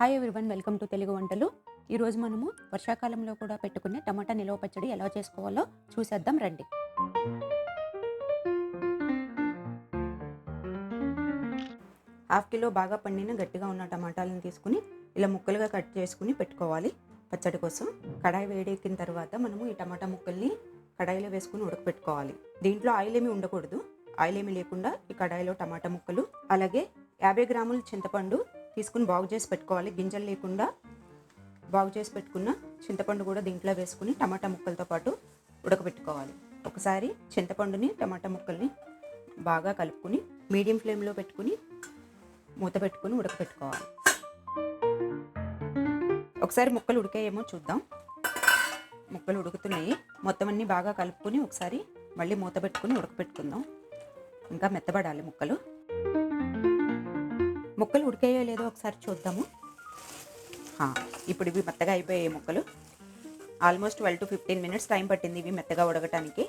Hi everyone welcome to Telugu వంటలు. ఈరోజు మనము వర్షాకాలంలో కూడా పెట్టుకునే టమాటా నిలవ పచ్చడి ఎలా చేసుకోవాలో చూసేద్దాం రండి. హాఫ్ కిలో బాగా పండిన గట్టిగా ఉన్న టమాటాలను తీసుకుని ఇలా ముక్కలుగా కట్ చేసుకుని పెట్టుకోవాలి పచ్చడి కోసం. కడాయి వేడెక్కిన తర్వాత మనము ఈ టమాటా ముక్కల్ని కడాయిలో వేసుకుని ఉడకపెట్టుకోవాలి. దీంట్లో ఆయిల్ ఏమీ ఉండకూడదు. ఆయిల్ ఏమీ లేకుండా ఈ కడాయిలో టమాటా ముక్కలు అలాగే యాభై గ్రాముల చింతపండు తీసుకుని బాగు చేసి పెట్టుకోవాలి. గింజలు లేకుండా బాగు చేసి పెట్టుకున్న చింతపండు కూడా దీంట్లో వేసుకుని టమాటా ముక్కలతో పాటు ఉడకబెట్టుకోవాలి. ఒకసారి చింతపండుని టమాటా ముక్కల్ని బాగా కలుపుకుని మీడియం ఫ్లేమ్లో పెట్టుకుని మూత పెట్టుకుని ఉడకబెట్టుకోవాలి. ఒకసారి ముక్కలు ఉడికాయేమో చూద్దాం. ముక్కలు ఉడుకుతున్నాయి. మొత్తం అన్నీ బాగా కలుపుకొని ఒకసారి మళ్ళీ మూత పెట్టుకుని ఉడకపెట్టుకుందాం ఇంకా మెత్తబడాలి ముక్కలు. ముక్కలు ఉడికాయో లేదో ఒకసారి చూద్దాము. ఇప్పుడు ఇవి మెత్తగా అయిపోయాయి ముక్కలు. Almost twelve to fifteen minutes time పట్టింది ఇవి మెత్తగా ఉడకటానికి.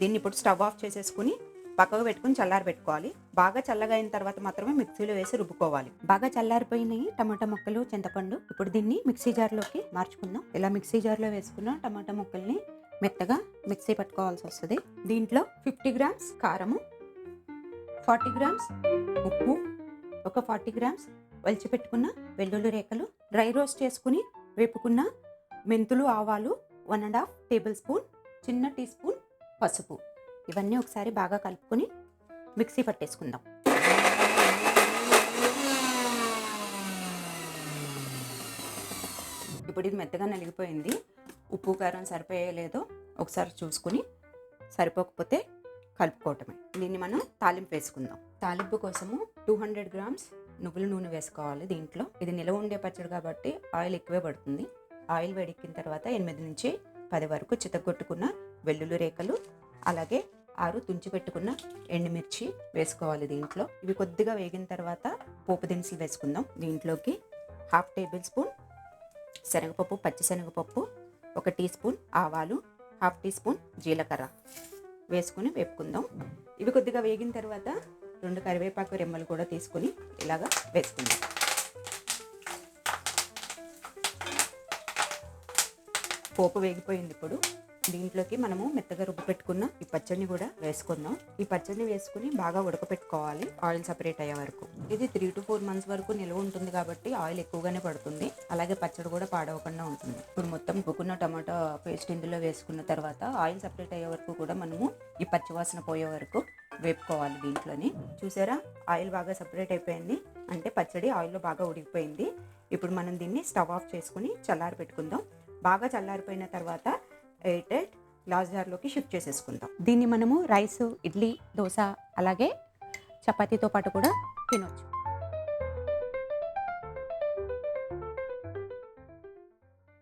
దీన్ని ఇప్పుడు స్టవ్ ఆఫ్ చేసేసుకుని పక్కకు పెట్టుకుని చల్లారి పెట్టుకోవాలి. బాగా చల్లగా అయిన తర్వాత మాత్రమే మిక్సీలో వేసి రుబ్బుకోవాలి. బాగా చల్లారిపోయినాయి టమాటా ముక్కలు చింతపండు. ఇప్పుడు దీన్ని మిక్సీ జార్లోకి మార్చుకుందాం. ఇలా మిక్సీ జార్లో వేసుకున్న టమాటా ముక్కల్ని మెత్తగా మిక్సీ పట్టుకోవాల్సి వస్తుంది. దీంట్లో ఫిఫ్టీ గ్రామ్స్ కారము ఫార్టీ గ్రామ్స్ ఉప్పు ఒక ఫార్టీ గ్రామ్స్ వలిచిపెట్టుకున్న వెల్లుల్లి రేఖలు డ్రై రోస్ట్ చేసుకుని వేపుకున్న మెంతులు ఆవాలు one and half tablespoon చిన్న టీ స్పూన్ పసుపు. ఇవన్నీ ఒకసారి బాగా కలుపుకొని మిక్సీ పట్టేసుకుందాం. ఇప్పుడు ఇది మెత్తగా నలిగిపోయింది. ఉప్పు కారం సరిపోయలేదో. ఒకసారి చూసుకుని సరిపోకపోతే కలుపుకోవటమే. దీన్ని మనం తాలింపు వేసుకుందాం. తాలింపు కోసము టూ హండ్రెడ్ గ్రామ్స్ నువ్వుల నూనె వేసుకోవాలి దీంట్లో. ఇది నిలవ ఉండే పచ్చడి కాబట్టి ఆయిల్ ఎక్కువే పడుతుంది. ఆయిల్ వేడెక్కిన తర్వాత ఎనిమిది నుంచి పది వరకు చితగొట్టుకున్న వెల్లుల్లి రేఖలు అలాగే ఆరు తుంచి పెట్టుకున్న ఎండుమిర్చి వేసుకోవాలి దీంట్లో. ఇవి కొద్దిగా వేగిన తర్వాత పోపు దినుసులు వేసుకుందాం. దీంట్లోకి హాఫ్ టేబుల్ స్పూన్ శనగపప్పు పచ్చిశనగపప్పు ఒక టీ స్పూన్ ఆవాలు హాఫ్ టీ స్పూన్ జీలకర్ర వేసుకుని వేపుకుందాం. ఇవి కొద్దిగా వేగిన తర్వాత రెండు కరివేపాకు రెమ్మలు కూడా తీసుకుని ఇలాగా వేసుకుందాం. పోపు వేగిపోయింది ఇప్పుడు. దీంట్లోకి మనము మెత్తగా రుబ్బు పెట్టుకున్న ఈ పచ్చడిని కూడా వేసుకుందాం. ఈ పచ్చడిని వేసుకుని బాగా ఉడకపెట్టుకోవాలి. ఆయిల్ సపరేట్ అయ్యే వరకు. ఇది త్రీ టు ఫోర్ మంత్స్ వరకు నిల్వ ఉంటుంది కాబట్టి ఆయిల్ ఎక్కువగానే పడుతుంది. అలాగే పచ్చడి కూడా పాడవకుండా ఉంటుంది. ఇప్పుడు మొత్తం ఉడుకున్న టమాటా పేస్ట్ ఇందులో వేసుకున్న తర్వాత ఆయిల్ సపరేట్ అయ్యే వరకు కూడా మనము ఈ పచ్చివాసన పోయే వరకు వేపుకోవాలి దీంట్లోని. చూసారా? ఆయిల్ బాగా సపరేట్ అయిపోయింది. అంటే పచ్చడి ఆయిల్లో బాగా ఉడికిపోయింది. ఇప్పుడు మనం దీన్ని స్టవ్ ఆఫ్ చేసుకుని చల్లారి పెట్టుకుందాం. బాగా చల్లారిపోయిన తర్వాత ఎయిటెడ్ గ్లాస్ జార్లోకి షిఫ్ట్ చేసేసుకుందాం. దీన్ని మనము రైస్ ఇడ్లీ దోశ అలాగే చపాతీతో పాటు కూడా తినొచ్చు.